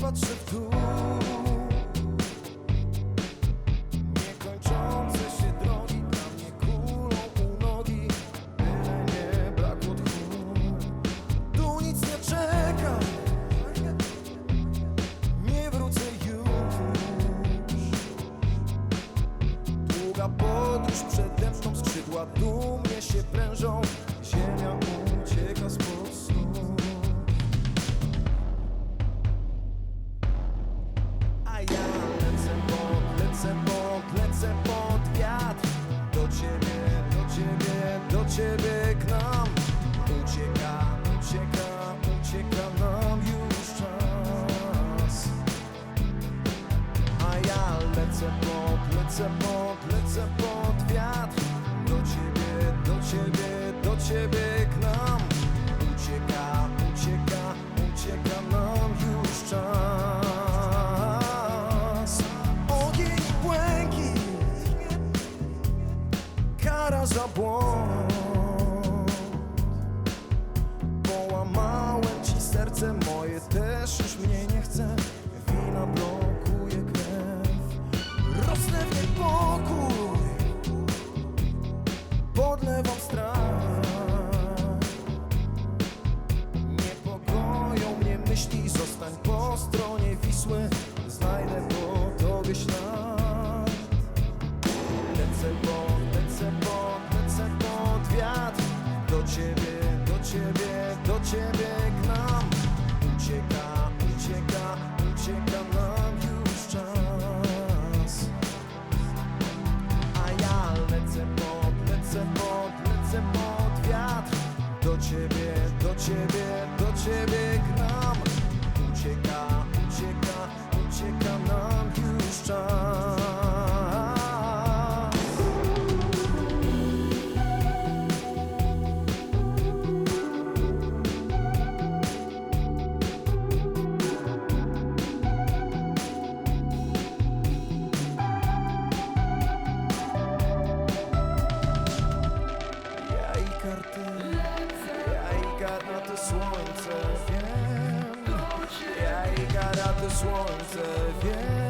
patrzę w dół. Niekończące się drogi dla mnie kulą u nogi. Byle nie brakło tchu Tu nic nie czeka. Nie wrócę już. Długa podróż przede mną skrzydła dumnie się prężą. Ziemia ucieka spod ciebie, gnam Ucieka, ucieka, ucieka nam już czas. A ja lecę pod, lecę pod, lecę pod wiatr. Do ciebie, do ciebie, do ciebie gnam Ucieka, ucieka, ucieka nam już czas. Kara za błąd ciebie, do ciebie, do ciebie the słońce, wiem i gada to słońce, wiem